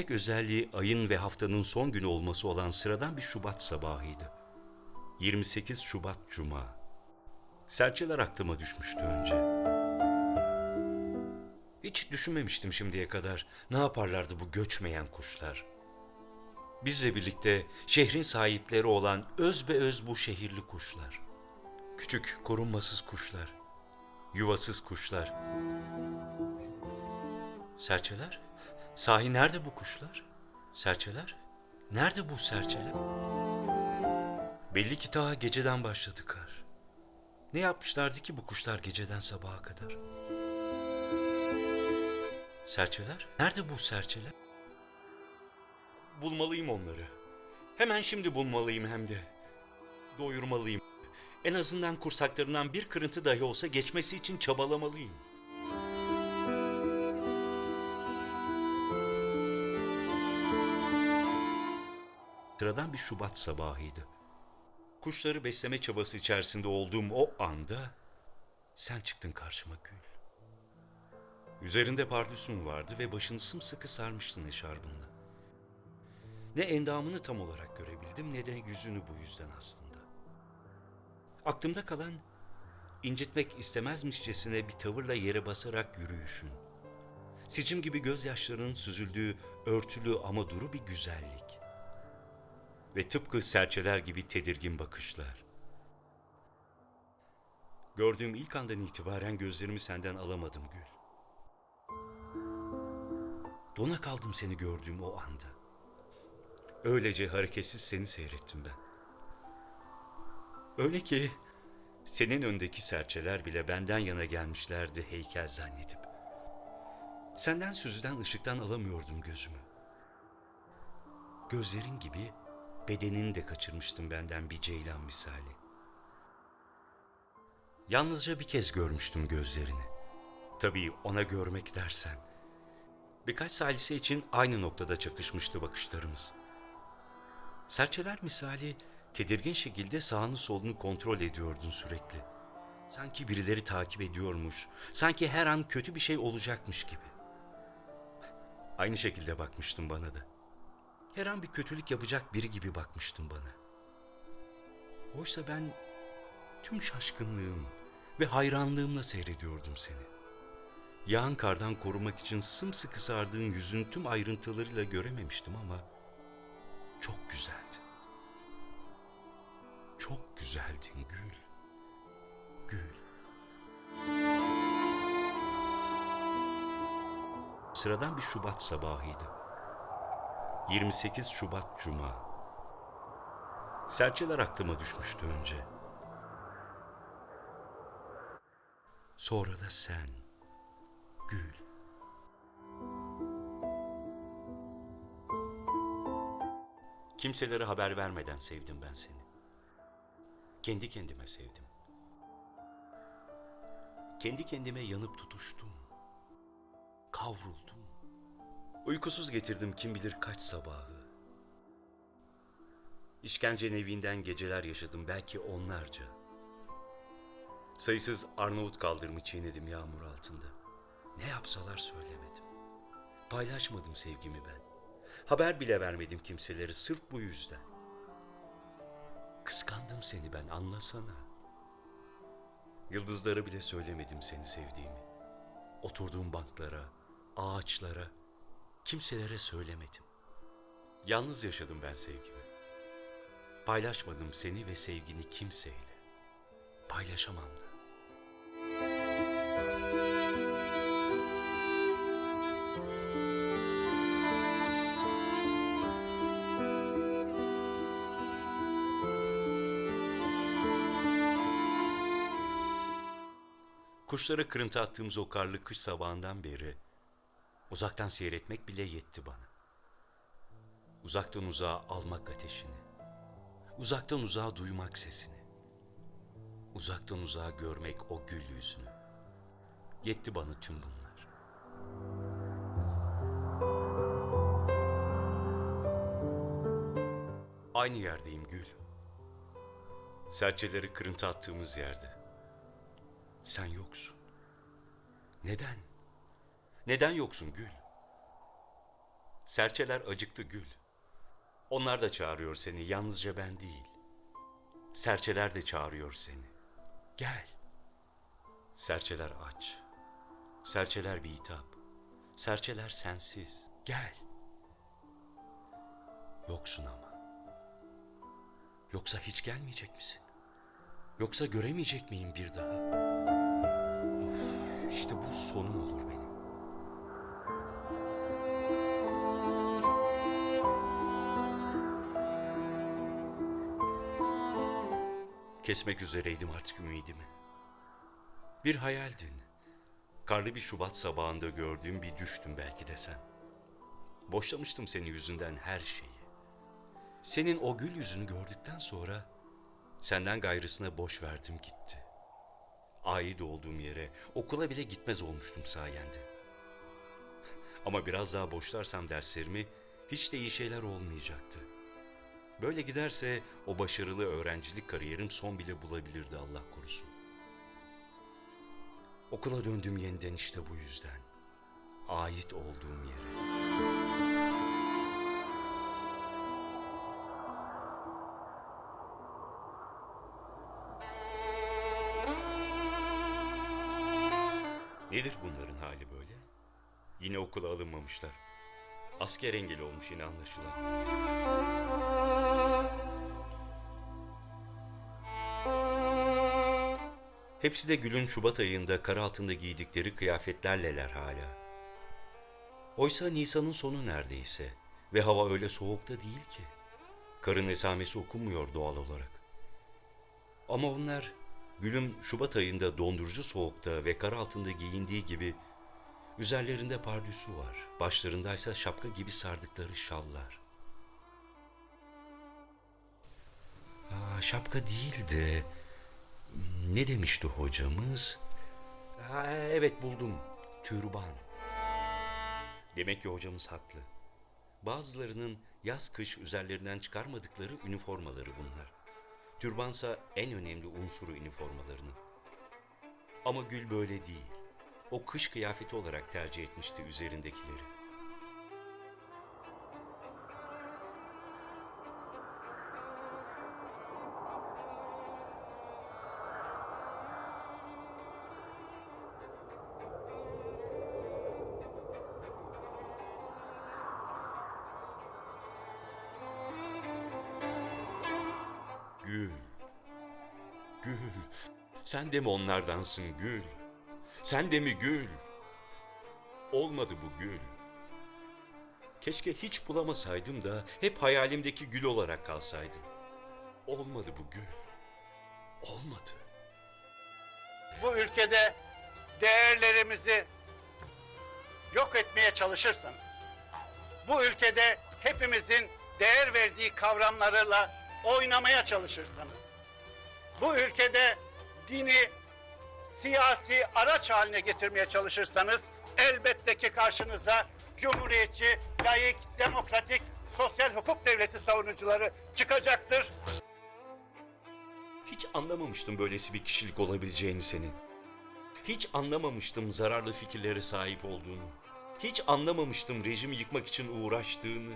Tek özelliği ayın ve haftanın son günü olması olan sıradan bir Şubat sabahıydı. 28 Şubat Cuma. Serçeler aklıma düşmüştü önce. Hiç düşünmemiştim şimdiye kadar ne yaparlardı bu göçmeyen kuşlar. Bizle birlikte şehrin sahipleri olan öz be öz bu şehirli kuşlar. Küçük, korunmasız kuşlar. Yuvasız kuşlar. Serçeler? Sahi nerede bu kuşlar? Serçeler? Nerede bu serçeler? Belli ki daha geceden başladı kar. Ne yapmışlardı ki bu kuşlar geceden sabaha kadar? Serçeler? Nerede bu serçeler? Bulmalıyım onları. Hemen şimdi bulmalıyım hem de. Doyurmalıyım. En azından kursaklarından bir kırıntı dahi olsa geçmesi için çabalamalıyım. Sıradan bir Şubat sabahıydı. Kuşları besleme çabası içerisinde olduğum o anda sen çıktın karşıma Gül. Üzerinde pardüsün vardı ve başını sımsıkı sarmıştın eşarbınla. Ne endamını tam olarak görebildim ne de yüzünü bu yüzden aslında. Aklımda kalan incitmek istemezmişçesine bir tavırla yere basarak yürüyüşün. Sicim gibi gözyaşlarının süzüldüğü örtülü ama duru bir güzellik. Ve tıpkı serçeler gibi tedirgin bakışlar. Gördüğüm ilk andan itibaren gözlerimi senden alamadım Gül. Dona kaldım seni gördüğüm o anda. Öylece hareketsiz seni seyrettim ben. Öyle ki senin öndeki serçeler bile benden yana gelmişlerdi heykel zannedip. Senden süzülen ışıktan alamıyordum gözümü. Gözlerin gibi bedenini de kaçırmıştım benden bir ceylan misali. Yalnızca bir kez görmüştüm gözlerini. Tabii ona görmek dersen. Birkaç salise için aynı noktada çakışmıştı bakışlarımız. Serçeler misali tedirgin şekilde sağını solunu kontrol ediyordun sürekli. Sanki birileri takip ediyormuş, sanki her an kötü bir şey olacakmış gibi. Aynı şekilde bakmıştın bana da. Her an bir kötülük yapacak biri gibi bakmıştın bana. Oysa ben tüm şaşkınlığım ve hayranlığımla seyrediyordum seni. Yağan kardan korumak için sımsıkı sardığın yüzün tüm ayrıntılarıyla görememiştim ama çok güzeldi. Çok güzeldin Gül. Gül. Sıradan bir Şubat sabahıydı. 28 Şubat Cuma. Serçeler aklıma düşmüştü önce. Sonra da sen. Gül. Kimselere haber vermeden sevdim ben seni. Kendi kendime sevdim. Kendi kendime yanıp tutuştum. Kavruldum. Uykusuz getirdim kim bilir kaç sabahı. İşkence nevinden geceler yaşadım belki onlarca. Sayısız Arnavut kaldırımı çiğnedim yağmur altında. Ne yapsalar söylemedim. Paylaşmadım sevgimi ben. Haber bile vermedim kimselere sırf bu yüzden. Kıskandım seni ben anlasana. Yıldızlara bile söylemedim seni sevdiğimi. Oturduğum banklara, ağaçlara, kimselere söylemedim. Yalnız yaşadım ben sevgimi. Paylaşmadım seni ve sevgini kimseyle. Paylaşamam da. Kuşlara kırıntı attığımız o karlı kış sabahından beri uzaktan seyretmek bile yetti bana. Uzaktan uzağa almak ateşini. Uzaktan uzağa duymak sesini. Uzaktan uzağa görmek o gül yüzünü. Yetti bana tüm bunlar. Aynı yerdeyim Gül. Serçeleri kırıntı attığımız yerde. Sen yoksun. Neden? Neden yoksun Gül? Serçeler acıktı gül. Onlar da çağırıyor seni, yalnızca ben değil. Serçeler de çağırıyor seni. Gel. Serçeler aç. Serçeler bir hitap. Serçeler sensiz. Gel. Yoksun ama. Yoksa hiç gelmeyecek misin? Yoksa göremeyecek miyim bir daha? Of, işte bu sonum olur benim. Kesmek üzereydim artık ümidimi. Bir hayaldin. Karlı bir Şubat sabahında gördüğüm bir düştüm belki desem. Boşlamıştım senin yüzünden her şeyi. Senin o gül yüzünü gördükten sonra senden gayrısına boş verdim gitti. Ait olduğum yere okula bile gitmez olmuştum sayende. Ama biraz daha boşlarsam derslerimi hiç de iyi şeyler olmayacaktı. Böyle giderse o başarılı öğrencilik kariyerim son bile bulabilirdi Allah korusun. Okula döndüm yeniden işte bu yüzden. Ait olduğum yere. Nedir bunların hali böyle? Yine okula alınmamışlar. Asker engeli olmuş yine anlaşılan. Hepsi de Gül'ün Şubat ayında kar altında giydikleri kıyafetlerleler hala. Oysa Nisan'ın sonu neredeyse ve hava öyle soğukta değil ki. Karın esamesi okunmuyor doğal olarak. Ama onlar Gül'ün Şubat ayında dondurucu soğukta ve kar altında giyindiği gibi üzerlerinde pardüsü var. Başlarındaysa şapka gibi sardıkları şallar. Aa, şapka değil de ne demişti hocamız? Ha, evet buldum. Türban. Demek ki hocamız haklı. Bazılarının yaz kış üzerlerinden çıkarmadıkları üniformaları bunlar. Türbansa en önemli unsuru üniformalarının. Ama Gül böyle değil. O kış kıyafeti olarak tercih etmişti üzerindekileri. Gül. Gül. Sen de mi onlardansın Gül? Sen de mi Gül? Olmadı bu Gül. Keşke hiç bulamasaydım da hep hayalimdeki Gül olarak kalsaydım. Olmadı bu Gül. Olmadı. bu ülkede değerlerimizi yok etmeye çalışırsanız, bu ülkede hepimizin değer verdiği kavramlarla oynamaya çalışırsanız, bu ülkede dini siyasi araç haline getirmeye çalışırsanız elbette ki karşınıza cumhuriyetçi, layık, demokratik, sosyal hukuk devleti savunucuları çıkacaktır. Hiç anlamamıştım böylesi bir kişilik olabileceğini senin. Hiç anlamamıştım zararlı fikirlere sahip olduğunu. Hiç anlamamıştım rejimi yıkmak için uğraştığını.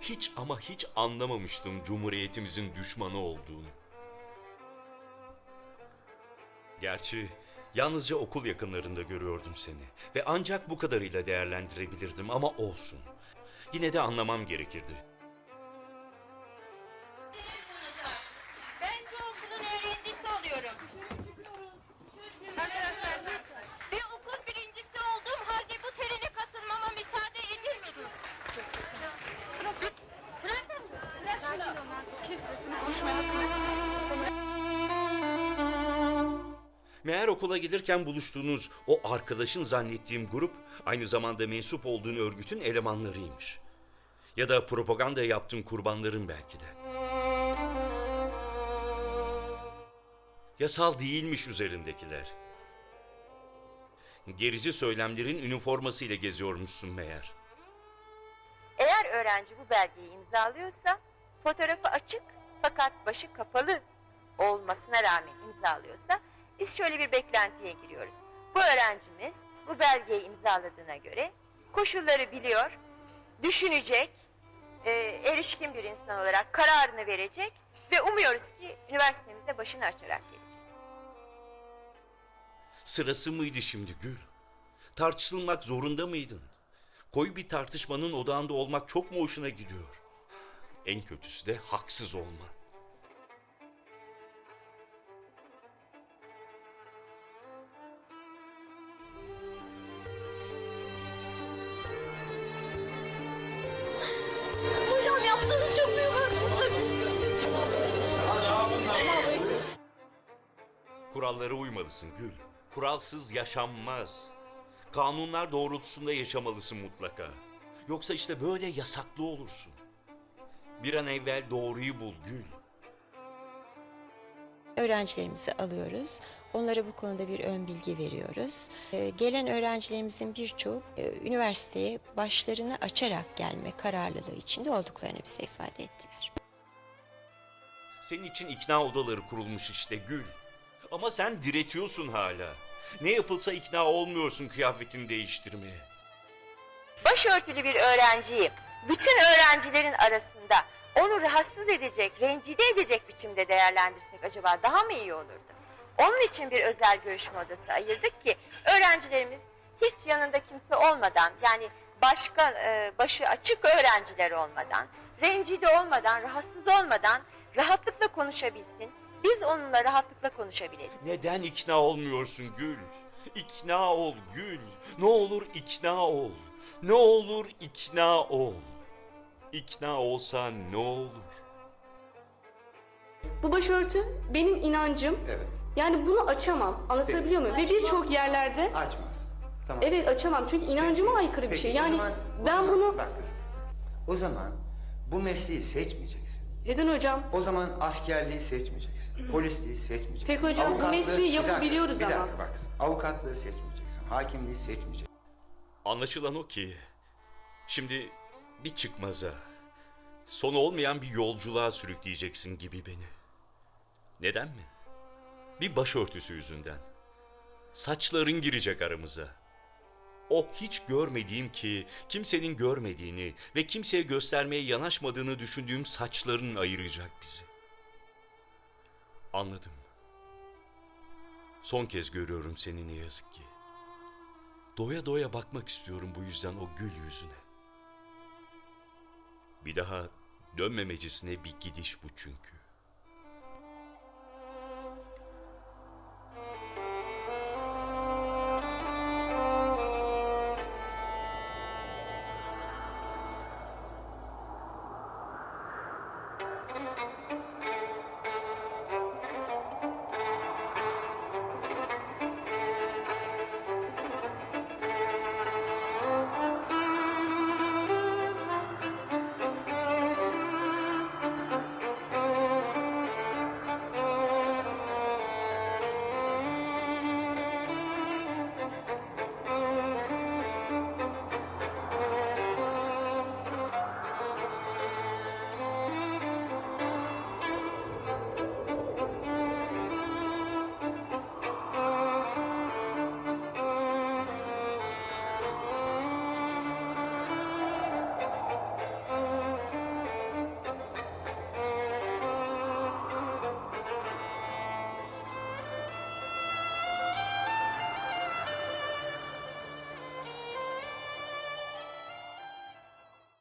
Hiç ama hiç anlamamıştım cumhuriyetimizin düşmanı olduğunu. Gerçi yalnızca okul yakınlarında görüyordum seni ve ancak bu kadarıyla değerlendirebilirdim ama olsun. Yine de anlamam gerekirdi. Gelirken buluştuğunuz o arkadaşın zannettiğim grup aynı zamanda mensup olduğun örgütün elemanlarıymış. Ya da propaganda yaptığın kurbanların belki de. Yasal değilmiş üzerindekiler. Gerici söylemlerin üniformasıyla geziyormuşsun meğer. Eğer öğrenci bu belgeyi imzalıyorsa fotoğrafı açık fakat başı kapalı olmasına rağmen imzalıyorsa biz şöyle bir beklentiye giriyoruz. Bu öğrencimiz bu belgeyi imzaladığına göre koşulları biliyor, düşünecek, e, erişkin bir insan olarak kararını verecek ve umuyoruz ki üniversitemize başını açarak gelecek. Sırası mıydı şimdi Gül? Tartışılmak zorunda mıydın? Koyu bir tartışmanın odağında olmak çok mu hoşuna gidiyor? En kötüsü de haksız olma. Yaptığınız çok büyük haksızlık. Kurallara uymalısın Gül. Kuralsız yaşanmaz. Kanunlar doğrultusunda yaşamalısın mutlaka. Yoksa işte böyle yasaklı olursun. Bir an evvel doğruyu bul Gül. Öğrencilerimizi alıyoruz. Onlara bu konuda bir ön bilgi veriyoruz. Ee, Gelen öğrencilerimizin birçoğu e, üniversiteye başlarını açarak gelme kararlılığı içinde olduklarını bize ifade ettiler. Senin için ikna odaları kurulmuş işte Gül. Ama sen diretiyorsun hala. Ne yapılsa ikna olmuyorsun kıyafetini değiştirmeye. başörtülü bir öğrenciyi bütün öğrencilerin arasında onu rahatsız edecek, rencide edecek biçimde değerlendirsek acaba daha mı iyi olurdu? Onun için bir özel görüşme odası ayırdık ki öğrencilerimiz hiç yanında kimse olmadan yani başka e, başı açık öğrenciler olmadan, rencide olmadan, rahatsız olmadan rahatlıkla konuşabilsin. Biz onunla rahatlıkla konuşabilelim. Neden ikna olmuyorsun Gül? İkna ol Gül. Ne olur ikna ol. Ne olur ikna ol. İkna olsan ne olur? Bu başörtü benim inancım. Evet. Yani bunu açamam. Anlatabiliyor muyum? Ve birçok yerlerde Açmaz. Tamam. evet açamam. Çünkü inancıma aykırı bir Peki, şey. o Yani zaman- o ben zaman- bunu Bak kızım. O zaman bu mesleği seçmeyeceksin. neden hocam? O zaman askerliği seçmeyeceksin. Polisliği seçmeyeceksin. Peki hocam, bu Avukatlığı- mesleği bir dakika, yapabiliyoruz bir ama. dakika bak kızım. Avukatlığı seçmeyeceksin. Hakimliği seçmeyeceksin. Anlaşılan o ki şimdi bir çıkmaza, sonu olmayan bir yolculuğa sürükleyeceksin gibi beni. Neden mi? Bir başörtüsü yüzünden. Saçların girecek aramıza. O hiç görmediğim ki, kimsenin görmediğini ve kimseye göstermeye yanaşmadığını düşündüğüm saçların ayıracak bizi. Anladım. Son kez görüyorum seni ne yazık ki. Doya doya bakmak istiyorum bu yüzden o gül yüzüne. Bir daha dönmemecesine bir gidiş bu çünkü.